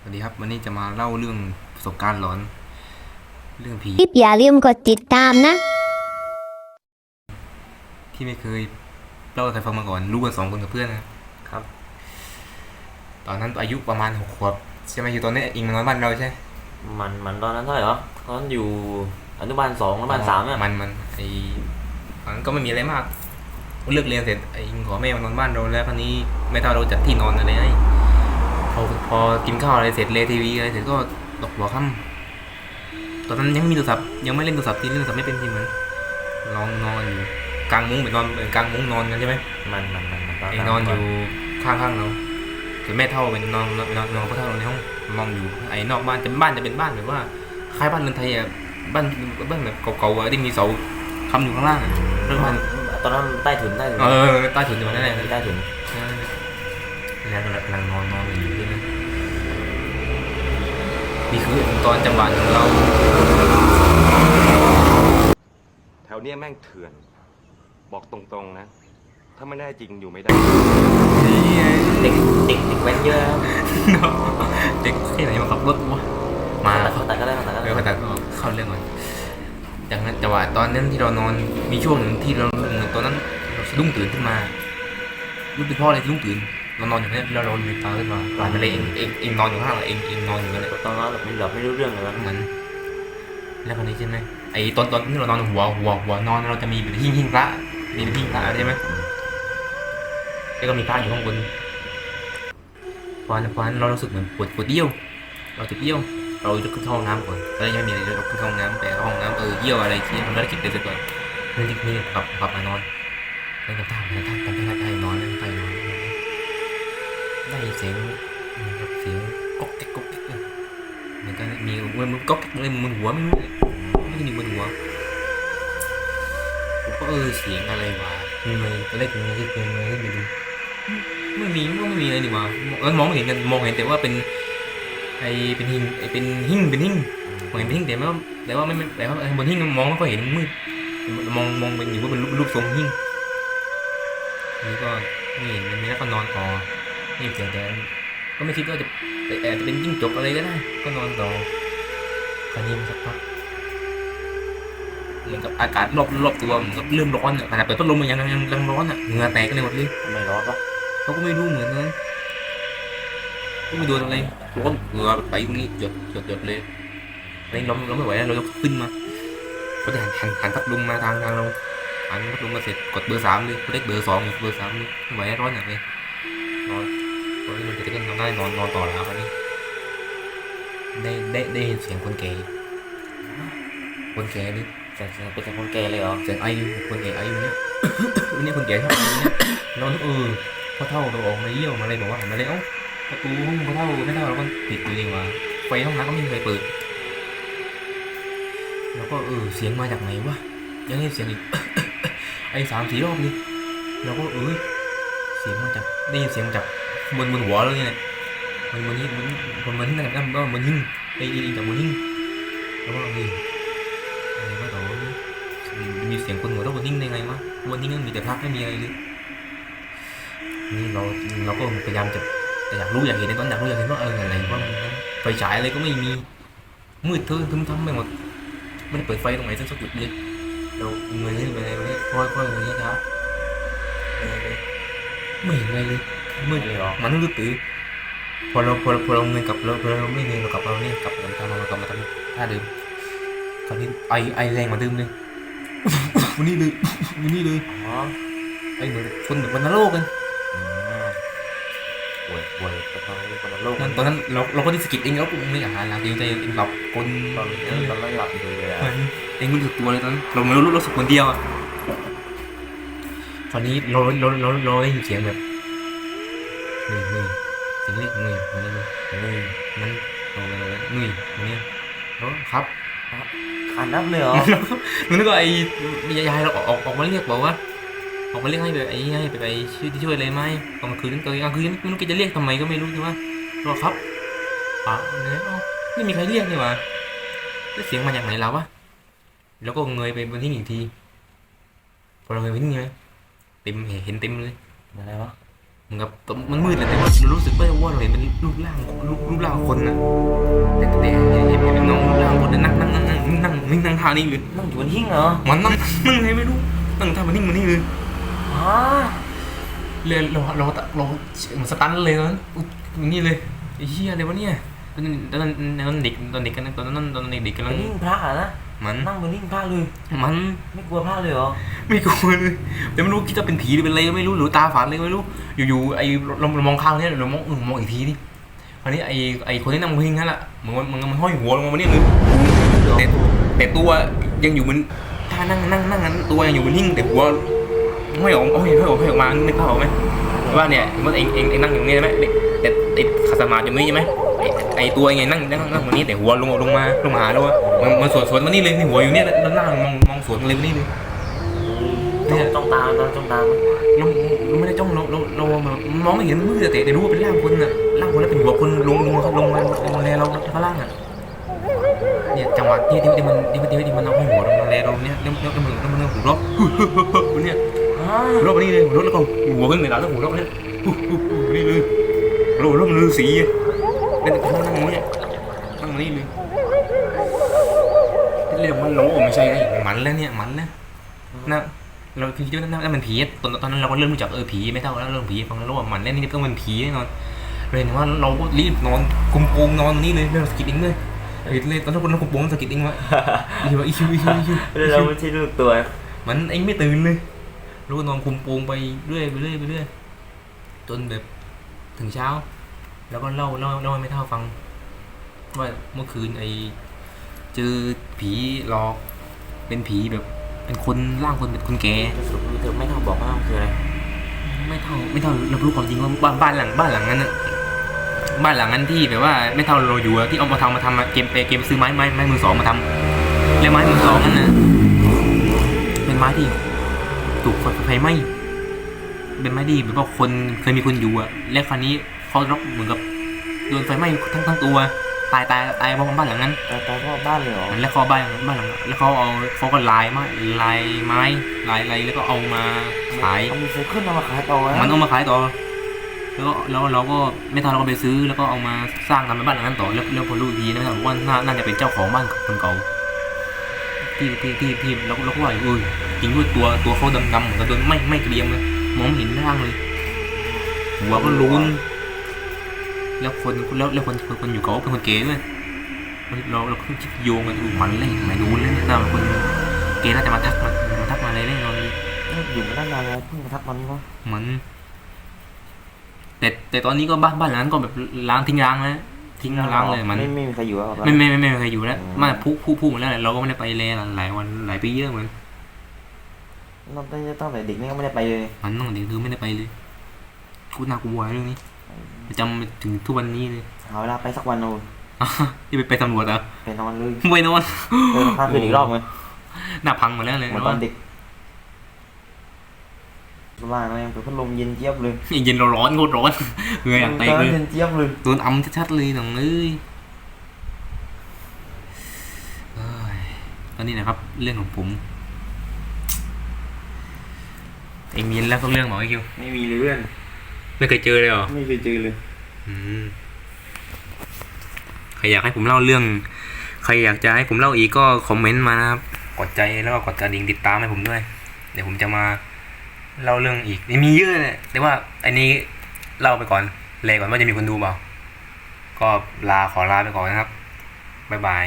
สวัสดีครับ วันนี้จะมาเล่าเรื่องประสบการณ์หลอน เรื่องผีคลิปอย่าลืมกดติดตามนะ ที่ไม่เคยเล่าให้ใครฟังมาก่อนรู้กันสองคนกับเพื่อนนะครับตอนนั้นอายุประมาณหกขวบใช่ไหมอยู่ตอนนี้อิงมานอนบ้านเราใช่มันมันตอนนั้นเท่าไหร่เหรอตอนนั้นอยู่อนุบาลสองอนุบาลสามเนี่ยมันมันไอตอนนั้นก็ไม่มีอะไรมากเลิกเรียนเสร็จไออิงขอแม่มานอนบ้านเราแล้วคราวนี้แม่เท่าเราจัดที่นอนอะไรให้พ อพอกินข้าวอะไรเสร็จเลยทีวีอะไรเสร็จก็ตกหัวค่ำตอนนั้นยังไม่มีโทรศัพท์ยังไม่เล่นโทรศัพท์ที่เล่นโทรศัพท์ไม่เป็นทีเหมือนนอนนอนอยู่กลางมุ้งเป็นนอนเป็นกลางมุ้งนอนกันใช่ไหมมันมันมันมันตอนไอ้นอนอยู่ข้างๆเราส่วนแม่เท่าเป็นนอนนอนนอนนอนพ่อเท่าในห้องมองอยู่ไอ้นอกบ้านจะบ้านจะเป็นบ้านแบบว่าคล้ายบ้านเรือนไทยอะบ้านบ้านแบบเก่าๆอะที่มีเสาคำอยู่ข้างล่างอะเรื่องมันตอนนั้นใต้ถุนใต้ถุนเออใต้ถุนอยู่นั่นแหละใต้ถุนแล้วกำลังนอนนอนอยู่ที่ นั่นนี่คือตอนจังหวะของเรา แถวเนี้ยแม่งเถื่อน บอกตรงๆนะ ถ้าไม่แน่จริงอยู่ไม่ได้ เด็กเด็กเด็กแว้นเยอะครับเด็กที่ไหนมาขับรถวะมาตัดตัดก็ได้ตัดก็เอได้อมาตัดเข้าเรื่องก่อนจากนั้นจังหวะตอนนั้นที่เรานอนมีช่วงหนึ่งที่เราเหมือนตอนนั้นเราสะดุ้งตื่นขึ้นมารู้เป็นเพ่ออะไรสะดุ้งตื่น เรานอนอยู่เนี่ยแล้วเราลืมตาขึ้นมาหลานมาเลยเองเองเองนอนอยู่ข้างหลังเองเองนอนอยู่นั่นแหละตอนนั้นมันแบบไม่รู้เรื่องเลยนะเหมือนแล้วคนนี้ใช่ไหมไอ้ตอนตอนที่เรานอนหัวหัวหัวนอนเราจะมีแบบหิ้งหิ้งพระมีเป็นหิ้งพระใช่ไหมแล้วก็มีพระอยู่ข้างบนพอพอนั้นเรารู้สึกเหมือนปวดปวดเยี่ยว เราจะเยี่ยว เราจะขึ้นเข้าห้องน้ำก่อนตอนแรกยังไม่มีอะไรเลยเราขึ้นเข้าห้องน้ำไปเข้าห้องน้ำเออเยี่ยวอะไรที่มันภารกิจเสร็จก่อนนี่นี่นี่กลับกลับมานอนแล้วก็ท่าท่าท่าท่าท่านอนแล้วท่านอน ได้เสียงเหมือนกับเสียงก๊อกแก๊กก๊อกแก๊กเลยเหมือนกันมีมันมันก๊อกแก๊กเลยมันหัวไม่รู้ไม่รู้มันหัวผมก็เออเสียงอะไรวะมีไมตอนแรกผมคิดเป็นอะไรขึ้นไปดูไม่มีก็ไม่มีอะไรดีวะเออมองเห็นกันมองเห็นแต่ว่าเป็นไอเป็นหิ้งไอเป็นหิ้งเป็นหิ้งมองเห็นเป็นหิ้งแต่ว่าแต่ว่าไม่แต่ว่าบนหิ้งมองไม่ค่อยเห็นมืดมองมองเป็นอยู่ว่าเป็นรูปทรงหิ้งนี่ก็ไม่เห็นมันไม่แล้วก็นอนต่อ นี่เสียงแต่ก็ไม่คิดว่าจะแอบจะเป็นจิ้งจกอะไรก็ได้ ก็นอนต่อคราวนี้มันสักพักเหมือนกับอากาศรอบรอบตัวเหมือนกับเริ่มร้อนอะขนาดเปิดพัดลมมันยังยังยังร้อนอะเหงื่อแตกกันเลยหมดเลยไม่ร้อนปะเขาก็ไม่รู้เหมือนกันก็ไม่โดนอะไรร้อนเหงื่อไปตรงนี้หยดหยดหยดเลยอะไรเราเราไม่ไหวแล้วเรายกขึ้นมาก็จะหันหันหันพัดลมมาทางทางเราหันพัดลมมาเสร็จกดเบอร์สามเลยเล็กเบอร์สองอีกเบอร์สามเลยไม่ไหวร้อนอย่างเลยนอน ตอนนี้มันจะได้นอนได้นอนนอนต่อแล้วคราวนี้ได้ได้ได้ยินเสียงคนแก่คนแก่นี่เสียงเสียงเป็นเสียงคนแก่เลยเหรอเสียงไอคนแก่ไออยู่เนี่ยวันนี้คนแก่ชอบไอเนี่ยนอนเออพ่อเท่าเราออกมาเยี่ยวมาอะไรบอกว่าหันมาเลยเอ้าประตูห้องพ่อเท่าไม่เท่าเราก็ปิดอยู่นี่ว่าไฟห้องน้ำก็ไม่มีใครเปิด แล้วก็เออเสียงมาจากไหนวะยังได้เสียงอีกไอ้สามสี่รอบนี่เราก็เออเสียงมาจากได้ยินเสียงมาจาก บนบนหัวเราเนี่ยมันบนนี้บนบนบนหิ้งนะครับก็บนหิ้งไอ้ไอ้จากบนหิ้งแล้วก็เอออะไรวะต่อมีมีเสียงคนหัวเราะบนหิ้งได้ไงวะบนหิ้งมันมีแต่พักไม่มีอะไรเลยนี่เราเราก็พยายามจะแต่อยากรู้อยากเห็นในตอนอยากรู้อยากเห็นว่าเอออะไรว่ามันไฟฉายอะไรก็ไม่มีมืดเธอทึมทำไปหมดไม่ได้เปิดไฟตรงไหนสักจุดเลยเราเงยขึ้นไปเลยวันนี้ค่อยค่อยๆเงยช้าๆเออไม่เห็นอะไรเลย มืดเลยเหรอมันมืดตื้อพอเราพอเราพอเราเงยกลับเราพอเราไม่เงยเรากลับเราเนี่ยกลับมาทำเรากลับมาทำท่าเดิมคราวนี้ไอไอแรงกว่าเดิมเลยวันนี้เลยวันนี้เลยอ๋อไอเหมือนคนแบบวันโลกกันอืมป่วยป่วยกำลังกำลังโรคนั่นตอนนั้นเราเราก็ได้สะกิดเองแล้วกูไม่อาหารหลังเองใจเองหลับคนตอนเอนี้อตอนแรกหลับอยู่เลยอะเองไม่รู้สึกตัวเลยตอนนั้นเราไม่รู้รู้สึกคนเดียวอะคราวนี้เราเราเราเราได้ยินเสียงแบบ เงยเงยเสียงเรียกเงยวันนี้เงยนั้นเราอะไรเงยวันนี้แล้ครับขานับเลยเหรอมันก็ไอ้ยายเราออกออกมาเรียกบอกว่าออกมาเรียกให้แบบไอ้ให้ไปไปช่วยที่ช่วยอะไรไหมตอกลางคืนตอนกลางคืนไม่รู้แกจะเรียกทำไมก็ไม่รู้ใช่ไหมรอครับอะเนี่ยเอ้าไม่มีใครเรียกนี่หว่าแล้วเสียงมาจากไหนแล้ววะแล้วก็เงยไปบนที่อีกทีพอเราเงยไปที่นี่ไหมเต็มเห็นเต็มเลยอะไรวะ เหมือนกับมันมืดเลยแต่ว่าเรารู้สึกว่าว่าเราเห็นเป็นรูปร่างรูปรูปร่างคนน่ะแต่แต่เห็นเห็นเห็นเป็นน้องรูปร่างคนนั่งนั่งนั่งนั่งนั่งนั่งนั่งท่านี้เลยนั่งอยู่บนหิ้งเหรอมันนั่งนั่งไงไม่รู้นั่งท่ามันนิ่งมันนี่เลยอ๋อเลยเราเราเราเหมือนสตันเลยตอนนั้นอุ๊ยนี่เลยไอ้เหี้ยอะไรวะเนี่ยตอนนั้นตอนนั้นตอนนั้นเด็กตอนเด็กกันนะตอนนั้นตอนนั้นเด็กๆกำบลังนหิ้งพระอะนะ มัน นั่งบนหิ้งพระเลย มันไม่กลัวพระเลยเหรอ ไม่กลัวเลยแต่ไม่รู้คิดว่าเป็นผีหรือเป็นอะไรก็ไม่รู้หรือตาฝาดเลยก็ไม่รู้ อยู่ๆไอ้เราเรามองข้างเนี่ยเรามองเออมองอีกทีดิคราวนี้ไอ้ไอ้คนที่นั่งพิงนั่นแหละเหมือนมันมันมันห้อยหัวลงมาเนี่ยเลยแต่แต่ตัวยังอยู่บนท่านั่งนั่งนั่งนั้นตัวยังอยู่บนหิ้งแต่หัวห้อยออกห้อยห้อยออกห้อยออกมานึกภาพออกไหมว่าเนี่ยมันเองเองเองนั่งอยู่นี่ใช่ไหมแต่ติดขัดสมาธิอยู่นี่ใช่ไหมไอ้ ไอ้ตัวไงนั่งนั่งนั่งบนนี้แต่หัวลงลงมาลงมาหาแล้วว่ามันมันสวนสวนมานี่เลยนี่หัวอยู่เนี่ยแล้วหน้ามองมองสวนมาเลยมานี่เลยจ้องจ้องตามตอนจ้องตามเราเราไม่ได้จ้องเราเราเรามองไม่เห็นมือแต่แต่รู้ว่าเป็นร่างคนน่ะร่างคนแล้วเป็นหัวคนลงลงลงมาลงมาแลเราข้างล่างอะเนี่ยจังหวะที่ที่ที่มันที่ที่ที่มันเอาให้หัวลงมาแลเราเนี่ยแล้วแล้วแล้วมันแล้วมันหัวเราะเนี่ยอ๋อหัวเราะนี่เลยหัวเราะแล้วก็หัวขึ้นเลยแล้วหัวเราะเนี่ยนี่เลยหัวเราะมันฤาษีอะ เป็นนั่งนั่งเนี่ยนั่งนี่เลยเรียกว่าโลไม่ใช่ไอ้มันแล้วเนี่ยมันแล้วนะเราคิดว่านั่นนั่นเป็นผีตอนตอนนั้นเราก็เริ่มรู้จักเออผีไม่เท่าแล้วเรื่องผีฟังแล้วว่ามันแน่นี่ต้องเป็นผีแน่นอนเลยว่าเราก็รีบนอนคุมโปงนอนนี่เลยเรื่องสกิดเองเลยเห็นเลยตอนนั้นคนนั้นคุมโปงสกิดเองวะอีว่าอีคิวอีคิวอีคิวเราไม่ใช่ลูกตัวมันเองไม่ตื่นเลยรู้ว่านอนคุมโปงไปเรื่อยไปเรื่อยไปเรื่อยจนแบบถึงเช้า แล้วก็เล่าเล่าเล่าให้ไม่เท่าฟัง ว่าเมื่อคืนไอเจอผีหลอก เป็นผีแบบ เป็นคนร่างคนเป็นคนแก่สรุปเธอไม่เท่าบอกว่ามันคืออะไร ไม่เท่าไม่เท่าเรารู้ความจริงว่าบ้านบ้านหลังบ้านหลังนั้นน่ะบ้านหลังนั้นที่แบบว่าไม่เท่าเราอยู่อะที่เอามาทำมาทำมาเกมไปเกมซื้อไม้ไม้ไม้มือสองมาทำแล้วไม้มือสองนั้นน่ะเป็นไม้ที่ถูกไฟไฟไหม้เป็นไม้ที่แบบว่าคนเคยมีคนอยู่อะแล้วคราวนี้ เขารับเหมือนกับโดนไฟไหม้ทั้งทั้งตัว ตายตายตายเพราะบ้านหลังนั้นตายตายเพราะบ้านเลยเหรอแล้วเขาบ้านบ้านหลังแล้วเขาเอาเขาก็ลายไม้ลายไม้ลายอะไรแล้วก็เอามาขายเอามีไซเคิลเอามาขายต่อนะมันเอามาขายต่อแล้วก็แล้วเราก็ไม่ทันเราก็ไปซื้อแล้วก็เอามาสร้างทำเป็นบ้านหลังนั้นต่อแล้วแล้วพอรู้อีกทีนะว่าน่าน่าจะเป็นเจ้าของบ้านคนเก่าที่ที่ที่ที่แล้วแล้วก็ว่าเออจริงด้วยตัวตัวเขาดำๆเหมือนกับโดนไม่ไม่เกรียมเลยมองไม่เห็นร่างเลยหัวก็รูน แล้วคนแล้วแล้วคนคนคนอยู่เก่าเป็นคนเก๋ด้วยเราเราก็คิดโยงกันอูมันเล่นไม่รู้เล่นน่าเป็นคนเก๋น่าจะมาทักมามาทักมาอะไรเล่นเราอยู่มาตั้งนานแล้วเพิ่งมาทักตอนนี้วะเหมือนแต่แต่ตอนนี้ก็บ้านบ้านหลังนั้นก็แบบล้างทิ้งร้างแล้วทิ้งร้างเลยมันไม่ไม่มีใครอยู่แล้วไม่ไม่ไม่ไม่มีใครอยู่แล้วอืมมันพุพุพุหมดแล้วแหละเราก็ไม่ได้ไปเลยหลายวันหลายปีเยอะเหมือนเราตั้งแต่ตั้งแต่เด็กนี่ก็ไม่ได้ไปเลยมันต้องเด็กคือไม่ได้ไปเลยกูน่ากลัวเรื่องนี้ จำถึงทุกวันนี้เลยหาเวลาไปสักวันเอาที่ไปไปตำรวจเหรอะไปนอนเลยไปนอนเออพาคืนอีกรอบไงหน้าพังหมดแล้วเลยเหมือนตอนเด็กบ้านแม่งเปิดพัดลมเย็นเจี๊ยบเลยเย็นๆร้อนๆโคตรร้อนเหงื่ออยากแตกตอนเลนั้นยเย็นเจี๊ยบเลยโดนอำชัดๆเลยหนังเอ้ยเอ้ยตอนนี้นะครับ เรื่องของผมเองมีแล้วก็เรื่องบอกไอ้คิวไม่มีเลยเพื่อน ไม่เคยเจอเลยเหรอไม่เคยเจอเลยอืมใครอยากให้ผมเล่าเรื่อง ใครอยากจะให้ผมเล่าอีกก็คอมเมนต์มานะครับกดใจแล้วก็กดกระดิ่งติดตามให้ผมด้วย เดี๋ยวผมจะมาเล่าเรื่องอีกมีเยอะเลยแต่ว่า อันนี้เล่าไปก่อนเลยก่อนว่าจะมีคนดูเปล่าก็ลาขอลาไปก่อนนะครับบ๊ายบาย